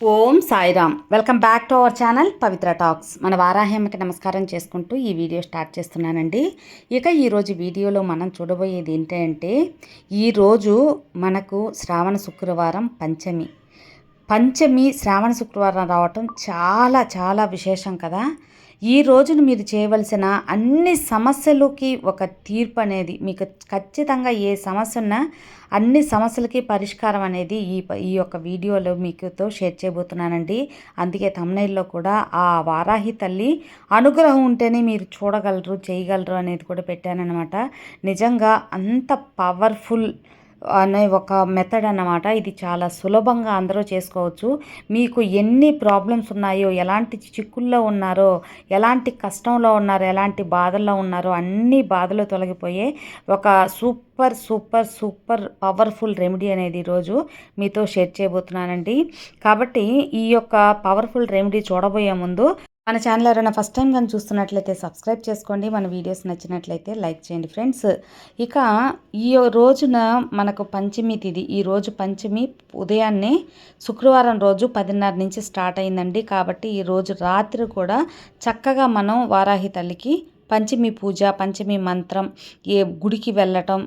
Om Sairam. Welcome back to our channel Pavitra talks. మన వారాహ్యమ్మకి నమస్కారం చేసుకుంటూ ఈ వీడియో స్టార్ట్ చేస్తున్నానండి. ఇక ఈరోజు వీడియోలో మనం చూడబోయేది ఏంటంటే ఈరోజు మనకు శ్రావణ శుక్రవారం పంచమి. పంచమి శ్రావణ శుక్రవారం రావటం చాలా చాలా విశేషం కదా. ఈ రోజును మీరు చేయవలసిన అన్ని సమస్యలకి ఒక తీర్పు అనేది మీకు ఖచ్చితంగా ఏ సమస్య ఉన్నా అన్ని సమస్యలకి పరిష్కారం అనేది ఈ ఈ యొక్క వీడియోలో మీకుతో షేర్ చేయబోతున్నానండి. అందుకే తమ్నైల్లో కూడా ఆ వారాహి తల్లి అనుగ్రహం ఉంటేనే మీరు చూడగలరు చేయగలరు అనేది కూడా పెట్టానన్నమాట. నిజంగా అంత పవర్ఫుల్ అనే ఒక మెథడ్ అన్నమాట. ఇది చాలా సులభంగా అందరూ చేసుకోవచ్చు. మీకు ఎన్ని ప్రాబ్లమ్స్ ఉన్నాయో ఎలాంటి చిక్కుల్లో ఉన్నారో ఎలాంటి కష్టంలో ఉన్నారో ఎలాంటి బాధల్లో ఉన్నారో అన్ని బాధలు తొలగిపోయే ఒక super super super powerful remedy అనేది ఈరోజు మీతో షేర్ చేయబోతున్నానండి. కాబట్టి ఈ యొక్క పవర్ఫుల్ రెమెడీ చూడబోయే ముందు మన ఛానల్ ఎవరైనా ఫస్ట్ టైం కానీ చూస్తున్నట్లయితే సబ్స్క్రైబ్ చేసుకోండి. మన వీడియోస్ నచ్చినట్లయితే లైక్ చేయండి ఫ్రెండ్స్ ఇక ఈ రోజున మనకు పంచమి తిది. ఈ రోజు పంచమి ఉదయాన్నే శుక్రవారం రోజు పదిన్నర నుంచి స్టార్ట్ అయిందండి. కాబట్టి ఈ రోజు రాత్రి కూడా చక్కగా మనం వారాహి తల్లికి పంచమి పూజ పంచమి మంత్రం ఏ గుడికి వెళ్ళటం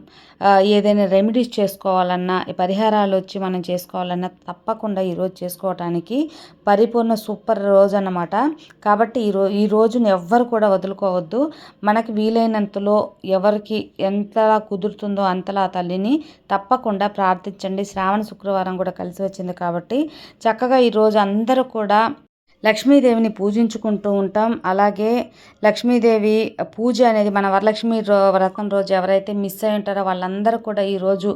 ఏదైనా రెమెడీస్ చేసుకోవాలన్నా పరిహారాలు వచ్చి మనం చేసుకోవాలన్నా తప్పకుండా ఈరోజు చేసుకోవటానికి పరిపూర్ణ సూపర్ రోజు అన్నమాట. కాబట్టి ఈరో ఈ రోజును ఎవ్వరు కూడా వదులుకోవద్దు. మనకి వీలైనంతలో ఎవరికి ఎంతలా కుదురుతుందో అంతలా తల్లిని తప్పకుండా ప్రార్థించండి. శ్రావణ శుక్రవారం కూడా కలిసి వచ్చింది కాబట్టి చక్కగా ఈరోజు అందరూ కూడా లక్ష్మీదేవిని పూజించుకుంటూ ఉంటాం. అలాగే లక్ష్మీదేవి పూజ అనేది మన వరలక్ష్మి రో వ్రతం రోజు ఎవరైతే మిస్ అయి ఉంటారో వాళ్ళందరూ కూడా ఈరోజు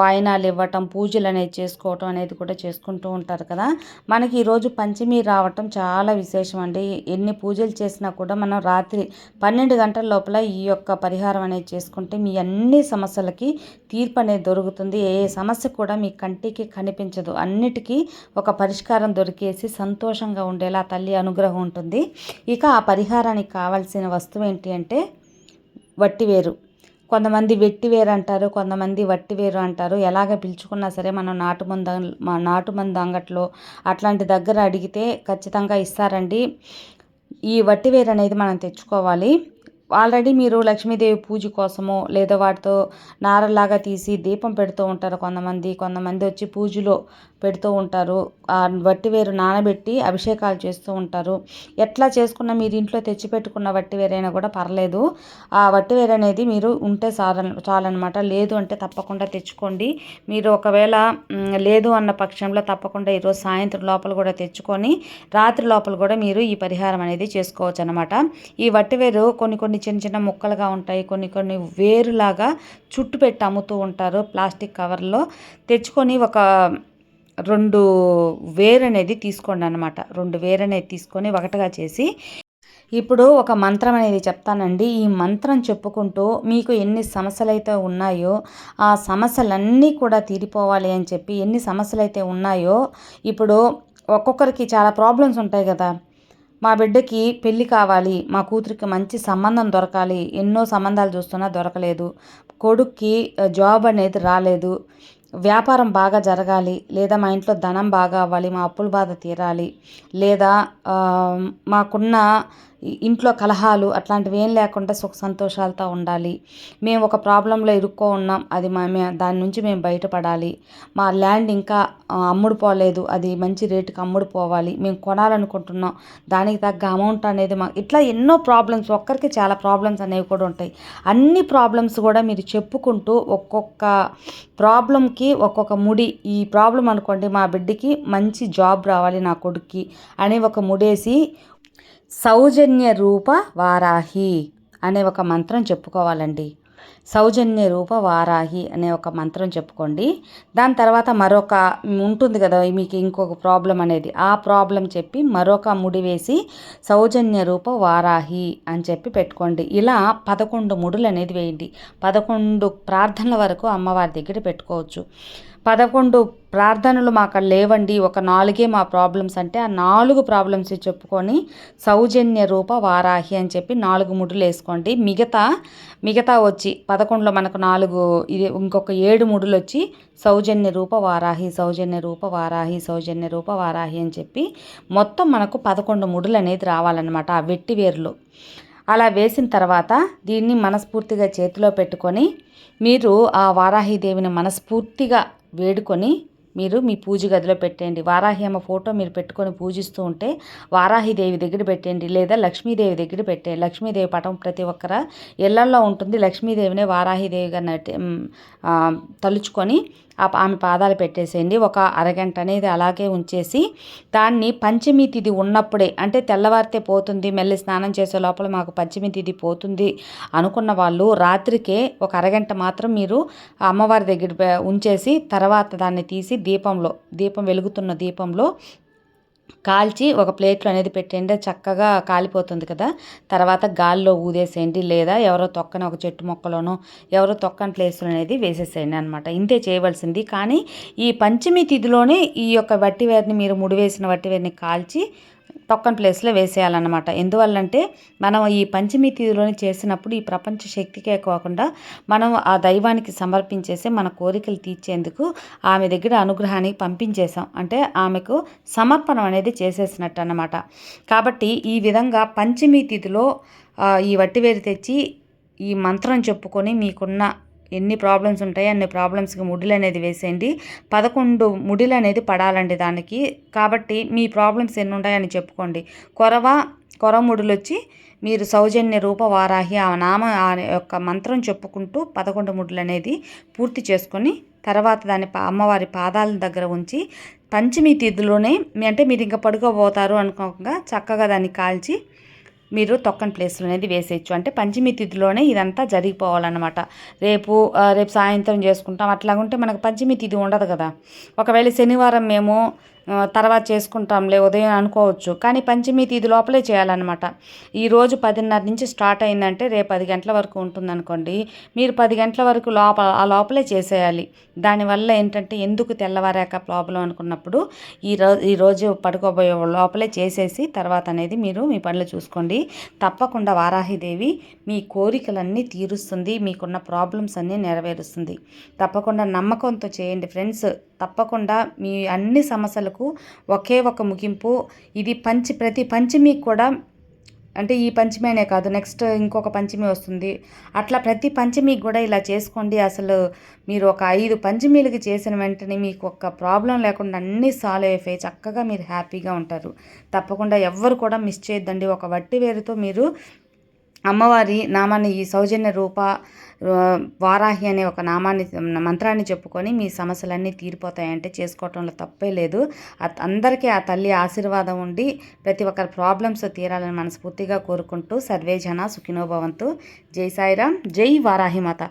వాయినాలు ఇవ్వటం పూజలు అనేది చేసుకోవటం అనేది కూడా చేసుకుంటూ ఉంటారు కదా. మనకి ఈరోజు పంచమి రావటం చాలా విశేషం అండి. ఎన్ని పూజలు చేసినా కూడా మనం రాత్రి పన్నెండు గంటల లోపల ఈ యొక్క పరిహారం అనేది చేసుకుంటే మీ అన్ని సమస్యలకి తీర్పు అనేది దొరుకుతుంది. ఏ సమస్య కూడా మీ కంటికి కనిపించదు. అన్నిటికీ ఒక పరిష్కారం దొరికేసి సంతోషంగా ఆనందంగా ఉండేలా తల్లి అనుగ్రహం ఉంటుంది. ఇక ఆ పరిహారానికి కావాల్సిన వస్తువు ఏంటి అంటే వట్టివేరు కొంతమంది వెట్టివేరు అంటారు కొంతమంది వట్టివేరు అంటారు. ఎలాగ పిలుచుకున్నా సరే మనం నాటు మందు నాటు మందు అంగట్లో అట్లాంటి దగ్గర అడిగితే ఖచ్చితంగా ఇస్తారండి. ఈ వట్టివేరు అనేది మనం తెచ్చుకోవాలి. ఆల్రెడీ మీరు లక్ష్మీదేవి పూజ కోసమో లేదా వాటితో నారలాగా తీసి దీపం పెడుతూ ఉంటారు కొంతమంది. కొంతమంది వచ్చి పూజలో పెడుతూ ఉంటారు. ఆ వట్టివేరు నానబెట్టి అభిషేకాలు చేస్తూ ఉంటారు. ఎట్లా చేసుకున్న మీరు ఇంట్లో తెచ్చిపెట్టుకున్న వట్టివేరైనా కూడా పర్లేదు. ఆ వట్టివేరు అనేది మీరు ఉంటే చాల చాలన్నమాట. లేదు అంటే తప్పకుండా తెచ్చుకోండి. మీరు ఒకవేళ లేదు అన్న పక్షంలో తప్పకుండా ఈరోజు సాయంత్రం లోపల కూడా తెచ్చుకొని రాత్రి లోపల కూడా మీరు ఈ పరిహారం అనేది చేసుకోవచ్చు అనమాట ఈ వట్టివేరు కొన్ని కొన్ని చిన్న చిన్న ముక్కలుగా ఉంటాయి. కొన్ని కొన్ని వేరులాగా చుట్టు పెట్టి అమ్ముతూ ఉంటారు ప్లాస్టిక్ కవర్లో. తెచ్చుకొని ఒక రెండు వేరు అనేది తీసుకోండి అనమాట రెండు వేరు అనేది తీసుకొని ఒకటిగా చేసి ఇప్పుడు ఒక మంత్రం అనేది చెప్తానండి. ఈ మంత్రం చెప్పుకుంటూ మీకు ఎన్ని సమస్యలు అయితే ఉన్నాయో ఆ సమస్యలన్నీ కూడా తీరిపోవాలి అని చెప్పి ఎన్ని సమస్యలు అయితే ఉన్నాయో ఇప్పుడు ఒక్కొక్కరికి చాలా ప్రాబ్లమ్స్ ఉంటాయి కదా. మా బిడ్డకి పెళ్ళి కావాలి మా కూతురికి మంచి సంబంధం దొరకాలి ఎన్నో సంబంధాలు చూస్తున్నా దొరకలేదు కొడుక్కి జాబ్ అనేది రాలేదు వ్యాపారం బాగా జరగాలి లేదా మా ఇంట్లో ధనం బాగా అవ్వాలి మా అప్పుల బాధ తీరాలి లేదా మాకున్న ఇంట్లో కలహాలు అట్లాంటివి ఏం లేకుండా సుఖ సంతోషాలతో ఉండాలి. మేము ఒక ప్రాబ్లంలో ఇరుక్కో ఉన్నాం. అది మా దాని నుంచి మేము బయటపడాలి. మా ల్యాండ్ ఇంకా అమ్ముడు పోలేదు అది మంచి రేటుకి అమ్ముడు పోవాలి మేము కొనాలనుకుంటున్నాం. దానికి తగ్గ అమౌంట్ అనేది మా ఇట్లా ఎన్నో ప్రాబ్లమ్స్ ఒక్కరికి చాలా ప్రాబ్లమ్స్ అనేవి కూడా ఉంటాయి. అన్ని ప్రాబ్లమ్స్ కూడా మీరు చెప్పుకుంటూ ఒక్కొక్క ప్రాబ్లంకి ఒక్కొక్క ముడి. ఈ ప్రాబ్లం అనుకోండి మా బిడ్డకి మంచి జాబ్ రావాలి నా కొడుక్కి అని ఒక ముడేసి సౌజన్య రూప వారాహి అనే ఒక మంత్రం చెప్పుకోవాలండి. సౌజన్య రూప వారాహి అనే ఒక మంత్రం చెప్పుకోండి. దాని తర్వాత మరొక ఉంటుంది కదా మీకు ఇంకొక ప్రాబ్లం అనేది. ఆ ప్రాబ్లం చెప్పి మరొక ముడి వేసి సౌజన్య రూప వారాహి అని చెప్పి పెట్టుకోండి. ఇలా పదకొండు ముడులు అనేది వేయండి. పదకొండు ప్రార్థనల వరకు అమ్మవారి దగ్గర పెట్టుకోవచ్చు. పదకొండు ప్రార్థనలు మాకు లేవండి. ఒక నాలుగే మా ప్రాబ్లమ్స్ అంటే ఆ నాలుగు ప్రాబ్లమ్స్ చెప్పుకొని సౌజన్య రూప వారాహి అని చెప్పి నాలుగు ముడులు వేసుకోండి. మిగతా మిగతా వచ్చి పదకొండులో మనకు నాలుగు ఇది ఇంకొక ఏడు ముడులు వచ్చి సౌజన్య రూప వారాహి సౌజన్య రూప వారాహి సౌజన్య రూప వారాహి అని చెప్పి మొత్తం మనకు పదకొండు ముడులు అనేది రావాలన్నమాట ఆ వెట్టి వేర్లు. అలా వేసిన తర్వాత దీన్ని మనస్ఫూర్తిగా చేతిలో పెట్టుకొని మీరు ఆ వారాహిదేవిని మనస్ఫూర్తిగా వేడుకొని మీరు మీ పూజ గదిలో పెట్టండి వారాహి అమ్మ ఫోటో మీరు పెట్టుకొని పూజిస్తూ ఉంటే వారాహిదేవి దగ్గర పెట్టండి లేదా లక్ష్మీదేవి దగ్గర పెట్టండి లక్ష్మీదేవి పటం ప్రతి ఒక్కర ఇళ్ళల్లో ఉంటుంది. లక్ష్మీదేవినే వారాహిదేవిగా నటి తలుచుకొని ఆమె పాదాలు పెట్టేసేయండి. ఒక అరగంట అనేది అలాగే ఉంచేసి దాన్ని పంచమి తిథి ఉన్నప్పుడే అంటే తెల్లవారితే పోతుంది మళ్ళీ స్నానం చేసే లోపల మాకు పంచమి తిథి పోతుంది అనుకున్న వాళ్ళు రాత్రికే ఒక అరగంట మాత్రం మీరు అమ్మవారి దగ్గర ఉంచేసి తర్వాత దాన్ని తీసి దీపంలో దీపం వెలుగుతున్న దీపంలో కాల్చి ఒక ప్లేట్లో అనేది పెట్టండి చక్కగా కాలిపోతుంది కదా. తర్వాత గాల్లో ఊదేసేయండి లేదా ఎవరో తొక్కని ఒక చెట్టు మొక్కలోనో ఎవరో తొక్కని ప్లేస్లో అనేది వేసేసేయండి అనమాట ఇంతే చేయవలసింది. కానీ ఈ పంచమి తిథిలోనే ఈ యొక్క వట్టివేరిని మీరు ముడివేసిన వట్టివేరిని కాల్చి తొక్కని ప్లేస్లో వేసేయాలన్నమాట. ఎందువల్లంటే మనం ఈ పంచమి తీరులోని చేసినప్పుడు ఈ ప్రపంచ శక్తికే కాకుండా మనం ఆ దైవానికి సమర్పించేసి మన కోరికలు తీర్చేందుకు ఆమె దగ్గర అనుగ్రహానికి పంపించేసాం అంటే ఆమెకు సమర్పణం అనేది చేసేసినట్టు అన్నమాట కాబట్టి ఈ విధంగా పంచమి తిథిలో ఈ వట్టివేరు తెచ్చి ఈ మంత్రం చెప్పుకొని మీకున్న ఎన్ని ప్రాబ్లమ్స్ ఉంటాయో అన్ని ప్రాబ్లమ్స్కి ముడిలు అనేది వేసేయండి. పదకొండు ముడిలు అనేది పడాలండి దానికి. కాబట్టి మీ ప్రాబ్లమ్స్ ఎన్ని ఉంటాయని చెప్పుకోండి. కొరవ కొరముడులు వచ్చి మీరు సౌజన్య రూప వారాహి ఆ నామ ఆ యొక్క మంత్రం చెప్పుకుంటూ పదకొండు ముడులు అనేది పూర్తి చేసుకొని తర్వాత దాన్ని అమ్మవారి పాదాల దగ్గర ఉంచి పంచమి తిథిలోనే అంటే మీరు ఇంకా పడుకోబోతారు అనుకోకుండా చక్కగా దాన్ని కాల్చి మీరు తొక్కని ప్లేస్లో అనేది వేసేయచ్చు. అంటే పంచమి తిథిలోనే ఇదంతా జరిగిపోవాలన్నమాట. రేపు రేపు సాయంత్రం చేసుకుంటాం. అట్లాగుంటే మనకు పంచమి తిథి ఉండదు కదా. ఒకవేళ శనివారం మేము తర్వాత చేసుకుంటాంలే ఉదయం అనుకోవచ్చు. కానీ పంచమి తీది లోపలే చేయాలన్నమాట. ఈరోజు పదిన్నర నుంచి స్టార్ట్ అయిందంటే రేపు పది గంటల వరకు ఉంటుందనుకోండి. మీరు పది గంటల వరకు లోపల ఆ లోపలే చేసేయాలి. దానివల్ల ఏంటంటే ఎందుకు తెల్లవారాక ప్రాబ్లం అనుకున్నప్పుడు ఈ రోజు ఈరోజు పడుకోబోయే లోపలే చేసేసి తర్వాత అనేది మీరు మీ పనులు చూసుకోండి. తప్పకుండా వారాహిదేవి మీ కోరికలన్నీ తీరుస్తుంది. మీకున్న ప్రాబ్లమ్స్ అన్నీ నెరవేరుస్తుంది. తప్పకుండా నమ్మకంతో చేయండి ఫ్రెండ్స్. తప్పకుండా మీ అన్ని సమస్యలకు ఒకే ఒక ముగింపు. ఇది పంచి ప్రతి పంచమి కూడా అంటే ఈ పంచమే కాదు నెక్స్ట్ ఇంకొక పంచమి వస్తుంది. అట్లా ప్రతి పంచమికి కూడా ఇలా చేసుకోండి. అసలు మీరు ఒక ఐదు పంచమీలకి చేసిన వెంటనే మీకు ఒక ప్రాబ్లం లేకుండా అన్నీ సాల్వ్ అయిపోయి చక్కగా మీరు హ్యాపీగా ఉంటారు. తప్పకుండా ఎవ్వరు కూడా మిస్ చేయొద్దండి. ఒక వట్టి వేరుతో మీరు అమ్మవారి నామాన్ని ఈ సౌజన్య రూప వారాహి అనే ఒక నామాన్ని మంత్రాన్ని చెప్పుకొని మీ సమస్యలన్నీ తీరిపోతాయంటే చేసుకోవటంలో తప్పే లేదు. అందరికీ ఆ తల్లి ఆశీర్వాదం ఉండి ప్రతి ఒక్కరి ప్రాబ్లమ్స్ తీరాలని మనస్ఫూర్తిగా కోరుకుంటూ సర్వే జన సుఖినోభవంతు జై సాయిరామ్ జై వారాహి మాత.